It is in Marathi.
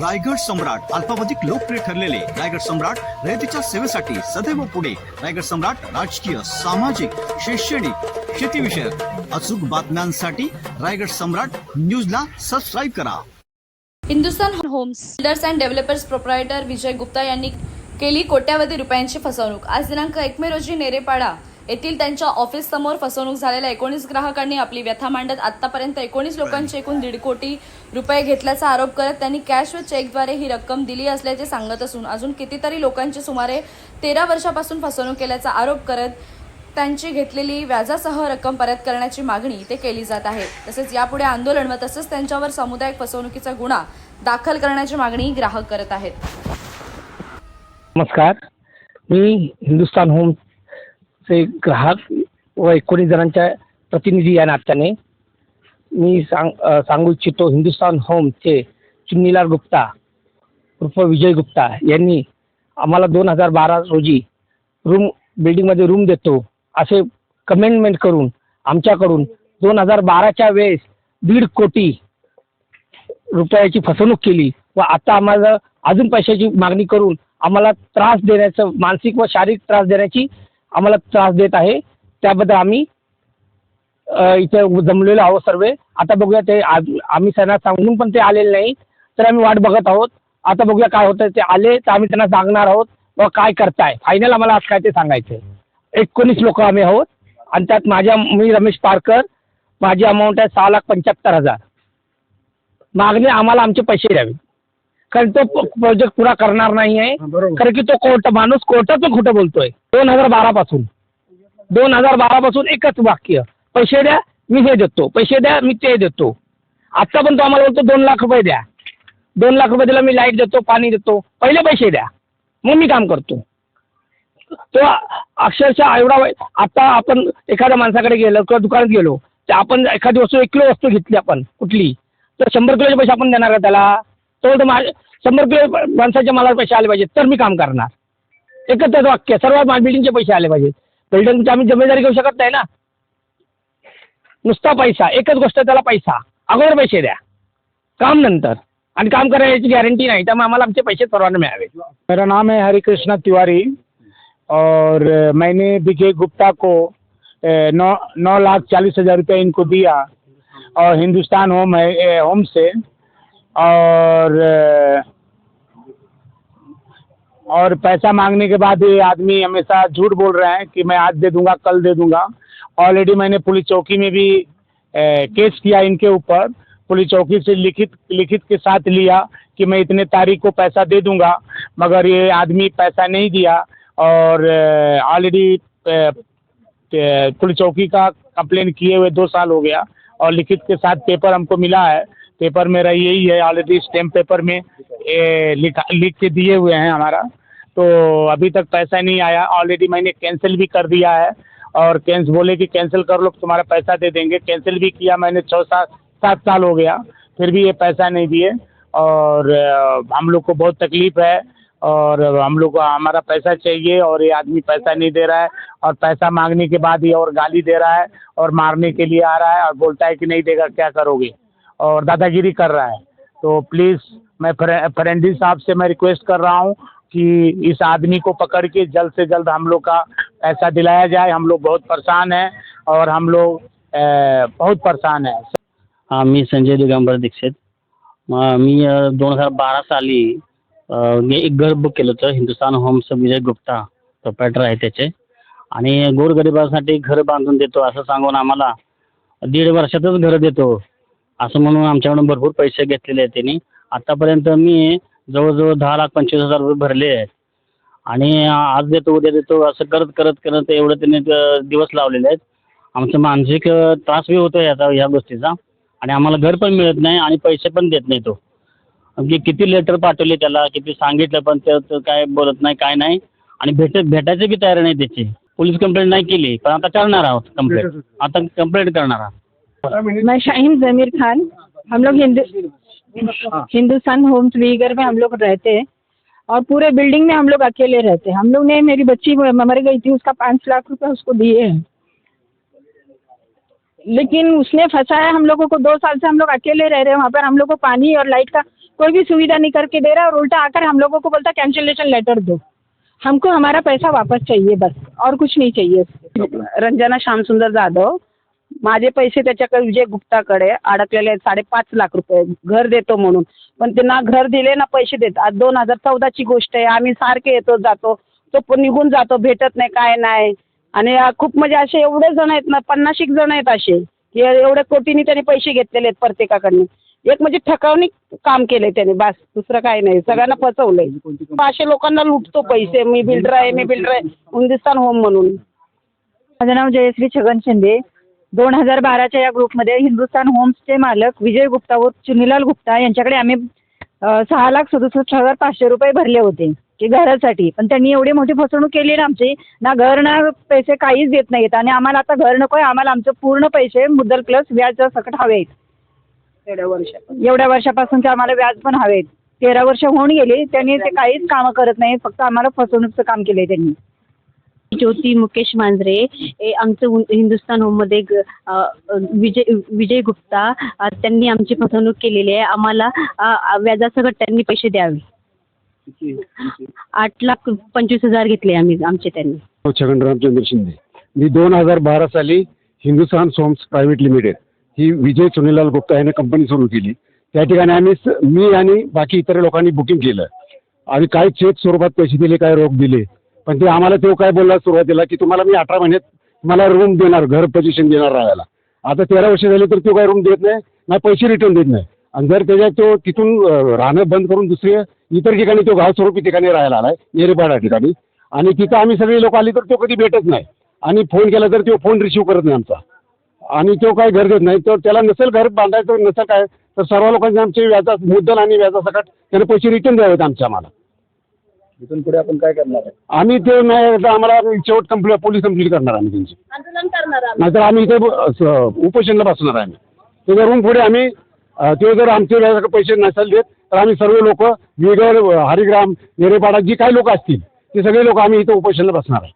रायगड सम्राट अल्पावधिक लोकप्रिय ठरलेले रायगड सम्राट रयतेच्या सेवेसाठी सदैव पुढे. रायगड सम्राट राजकीय सामाजिक शैक्षणिक शेतीविषयक अचूक बातम्यांसाठी रायगड सम्राट न्यूजला सबस्क्राईब करा. Hindustan Homes Builders and Developers proprietor Vijay Gupta यांनी केली कोट्यावधी रुपयांची फसवणूक. आज दिनांक एक मे रोजी नेरेपाडा येथील त्यांच्या ऑफिस समोर फसवणूक झालेल्या एकोणीस ग्राहकांनी आपली व्यथा मांडत आतापर्यंत एकोणीस लोकांचे एकूण दीड कोटी रुपये घेतल्याचा आरोप करत त्यांनी कॅश व चेकद्वारे ही रक्कम दिली असल्याचे सांगत असून अजून कितीतरी लोकांची सुमारे तेरा वर्षापासून फसवणूक केल्याचा आरोप करत त्यांची घेतलेली व्याजासह रक्कम परत करण्याची मागणी ते केली जात आहे. तसेच यापुढे आंदोलन व तसेच त्यांच्यावर सामुदायिक फसवणुकीचा गुन्हा दाखल करण्याची मागणी ग्राहक करत आहेत. नमस्कार. मी हिंदुस्तान चे ग्राहक व एकोणीस जणांच्या प्रतिनिधी या नात्याने मी सांग सांगू इच्छितो हिंदुस्तान होमचे चुन्नीलाल गुप्ता उर्फ विजय गुप्ता यांनी आम्हाला दोन हजार बारा रोजी रूम बिल्डिंगमध्ये रूम देतो असे कमेंटमेंट करून आमच्याकडून दोन हजार बाराच्या वेळेस दीड कोटी रुपयाची फसवणूक केली व आता आम्हाला अजून पैशाची मागणी करून आम्हाला त्रास देण्याचं मानसिक व शारीरिक त्रास देण्याची आम्हाला त्रास देत आहे. त्याबद्दल आम्ही इथं इथे जमलेलो आहोत सर्व. आता बघूया ते आज आम्ही त्यांना सांगून पण ते आलेले नाही तर आम्ही वाट बघत आहोत. आता बघूया काय होतं ते आले तर आम्ही त्यांना सांगणार आहोत. व काय करताय. फायनल आम्हाला आज काय ते सांगायचं आहे एकोणीस लोक आम्ही आहोत. आणि त्यात माझ्या मी रमेश पारकर माझी अमाऊंट आहे सहा लाख पंच्याहत्तर हजार. मागणी आम्हाला आमचे पैसे द्यावे. कारण तो प्रोजेक्ट पुरा करणार नाही आहे कारण की तो कोर्ट माणूस कोर्टातून खोटं बोलतोय. दोन हजार बारापासून दोन हजार बारापासून एकच वाक्य. पैसे द्या मी हे देतो. पैसे द्या मी ते देतो. आत्ता पण तो आम्हाला बोलतो दोन लाख रुपये द्या. दोन लाख रुपये दिला मी लाइट देतो पाणी देतो. पहिले पैसे द्या. मग मी काम करतो. तो अक्षरशः एवढा आता आपण एखाद्या माणसाकडे गेलो किंवा दुकानात गेलो तर आपण एखादी वस्तू एक किलो वस्तू घेतली आपण कुठली तर शंभर किलोचे पैसे आपण देणार का त्याला? तेवढं बोलतो मा शंभर किलो माणसाच्या मला पैसे आले पाहिजेत तर मी काम करणार. एकच वाक्य सर्व बिल्डिंगचे पैसे आले पाहिजेत. बिल्डिंगची आम्ही जबाबदारी घेऊ शकत नाही ना? नुसता पैसा एकच गोष्ट त्याला पैसा. अगोदर पैसे द्या. काम नंतर. आणि काम करायची गॅरंटी नाही त्यामुळे आम्हाला आमचे पैसे सर्वांना मिळावे. मेरा नाम है हरिकृष्णा तिवारी और मैंने विजय गुप्ता को नौ नौ लाख चालीस हजार रुपये इनको दिया। और हिंदुस्तान होम है ए, होम से और और पैसा मांगने के बाद ये आदमी हमेशा झूठ बोल रहे हैं कि मैं आज दे दूँगा कल दे दूँगा। ऑलरेडी मैंने पुलिस चौकी में भी अ, केस किया इनके ऊपर। पुलिस चौकी से लिखित लिखित के साथ लिया कि मैं इतने तारीख को पैसा दे दूँगा मगर ये आदमी पैसा नहीं दिया। और ऑलरेडी पुलिस चौकी का कंप्लेन किए हुए दो साल हो गया और लिखित के साथ पेपर हमको मिला है। पेपर मेरा यही है ऑलरेडी स्टैम्प पेपर में ए, लिखा लिख के दिए हुए हैं हमारा। तो अभी तक पैसा नहीं आया ऑलरेडी मैंने कैंसिल भी कर दिया है। और कैंस बोले कि कैंसिल कर लो तुम्हारा पैसा दे देंगे। कैंसिल भी किया मैंने छः सात सात साल हो गया फिर भी ये पैसा नहीं दिए। और हम लोग को बहुत तकलीफ़ है। और हम लोग को हमारा पैसा चाहिए और ये आदमी पैसा नहीं दे रहा है। और पैसा मांगने के बाद ये और गाली दे रहा है और मारने के लिए आ रहा है और बोलता है कि नहीं देगा क्या करोगे? और दादागिरी कर रहा है। तो प्लीज़ मैं फरेंडी साहब से मैं रिक्वेस्ट कर रहा हूँ कि इस आदमी को पकड़ के जल्द से जल्द हम लोग का पैसा दिलाया जाए। हम लोग बहुत परेशान हैं और हम लोग बहुत परेशान हैं। हा मी संजय दिगंबर दीक्षित। म- दोन हज़ार बारा साली एक घर बुक होतं, हिंदुस्तान होम्स विजय गुप्ता प्रोप्रायटर आहे त्याचे. आणि गोरगरिबासाठी घर बांधून देतो असं दीड वर्षातच घरं देतो. असं म्हणून आमच्याकडून भरपूर पैसे घेतलेले आहेत त्यांनी. आत्तापर्यंत मी जवळजवळ दहा लाख पंचवीस हजार रुपये भरले आहेत. आणि आज देतो उद्या देतो असं करत करत करत एवढं त्यांनी दिवस लावलेले आहेत. आमचं मानसिक त्रास बी होतो याचा या गोष्टीचा. आणि आम्हाला घर पण मिळत नाही आणि पैसे पण देत नाही तो. म्हणजे किती लेटर पाठवले त्याला किती सांगितलं पण ते ते काय बोलत नाही काय नाही. आणि भेट भेटायची बी तयारी नाही त्याची. पोलीस कंप्लेंट नाही केली पण आता करणार आहोत कंप्लेंट आता कंप्लेंट करणार आहोत. मैं शाहीन जमीर खान हम लोग हिंदू हिंदुस्तान होम्स वीगर में हम लोग रहते हैं और पूरे बिल्डिंग में हम लोग अकेले रहते हैं। हम लोग ने मेरी बच्ची मर गई थी उसका पाँच लाख रुपए उसको दिए हैं। लेकिन उसने फंसाया हम लोगों को दो साल से हम लोग अकेले रह रहे हैं वहाँ पर हम लोग को पानी और लाइट का कोई भी सुविधा नहीं करके दे रहा और उल्टा आकर हम लोगों को बोलता कैंसिलेशन लेटर दो। हमको हमारा पैसा वापस चाहिए बस और कुछ नहीं चाहिए। उससे श्याम सुंदर जाधव माझे पैसे त्याच्याकडे विजय गुप्ताकडे अडकलेले आहेत साडेपाच लाख रुपये घर देतो म्हणून. पण ते ना घर दिले ना पैसे देत. आज दोन हजार चौदाची गोष्ट आहे. आम्ही सारखे येतो जातो. तो पण निघून जातो भेटत नाही काय नाही. आणि खूप म्हणजे असे एवढे जण आहेत ना पन्नास एक जण आहेत असे की एवढ्या कोटीने त्यांनी पैसे घेतलेले आहेत प्रत्येकाकडनं. एक म्हणजे ठकावणी काम केलंय त्याने बस. दुसरं काही नाही. सगळ्यांना फसवलंय. असे लोकांना लुटतो पैसे. मी बिल्डर आहे मी बिल्डर आहे. हिंदुस्थान होम म्हणून. माझं नाव जयश्री छगन शिंदे. दोन हजार बाराच्या या ग्रुपमध्ये हिंदुस्थान होम्सचे मालक विजय गुप्ता व चुनीलाल गुप्ता यांच्याकडे आम्ही सहा लाख सदुसष्ट हजार पाचशे रुपये भरले होते की घरासाठी. पण त्यांनी एवढी मोठी फसवणूक केली ना आमची ना घर ना पैसे काहीच देत नाहीत. आणि आम्हाला आता घर नको आहे आम्हाला आमचे पूर्ण पैसे मुद्दल प्लस व्याज सकट हवे आहेत एवढ्या एवढ्या वर्षापासूनचे आम्हाला व्याज पण हवे आहेत तेरा वर्ष होऊन गेली त्यांनी ते काहीच कामं करत नाही फक्त आम्हाला फसवणूकचं काम केलं आहे त्यांनी. ज्योती मुकेश मांजरे हे आमचं हिंदुस्तान हिंदुस्थान होममध्ये ग- विजय विजय गुप्ता त्यांनी आमची फसवणूक केलेली आहे. आम्हाला व्याजासकट त्यांनी पैसे द्यावे. आठ लाख पंचवीस हजार घेतले आम्ही आमचे त्यांनी. हो, छगन रामचंद्र शिंदे. मी दोन हजार बारा साली हिंदुस्थान सोम्स प्रायव्हेट लिमिटेड ही विजय सुनीलाल गुप्ता याने कंपनी सुरू केली. त्या ठिकाणी आम्ही स- मी आणि बाकी इतर लोकांनी बुकिंग केलं. आणि काही चेक स्वरूपात पैसे दिले काय रोख दिले. पण ते आम्हाला तो काय बोलला सुरुवातीला की तुम्हाला मी अठरा महिन्यात मला रूम देणार घर पोझिशन देणार राहायला. आता तेरा वर्ष झाले तर तो काय रूम देत नाही ना पैसे रिटर्न देत नाही. आणि जर त्याच्यात तो तिथून राहणं बंद करून दुसरे इतर ठिकाणी तो गावस्वरूपी ठिकाणी राहायला आला आहे नेरेपाडा ठिकाणी. आणि तिथं आम्ही सगळे लोक आली तर तो कधी भेटत नाही. आणि फोन केला तर तो फोन रिसिव्ह करत नाही आमचा. आणि तो काय घर देत नाही तर त्याला नसेल घर बांधायचं नसेल काय तर सर्व लोकांचे आमचे व्याजा मुद्दल आणि व्याजासकट त्याने पैसे रिटर्न द्यावेत आमच्या आम्हाला. इथून पुढे आपण काय करणार आहे? आम्ही ते नाही आता आम्हाला शेवट कंप्लीट पोलीस कंप्लीट करणार आम्ही त्यांची. नाहीतर आम्ही इथे ब- स- उपोषणला बसणार आहे आम्ही. त्याच्यावरून पुढे आम्ही अ, ते जर आमचे पैसे नसेल देत तर आम्ही सर्व लोक विगर हरिग्राम नेरेपाडा जी काही लोक असतील ते सगळे लोक आम्ही इथे उपोषणला बसणार आहे.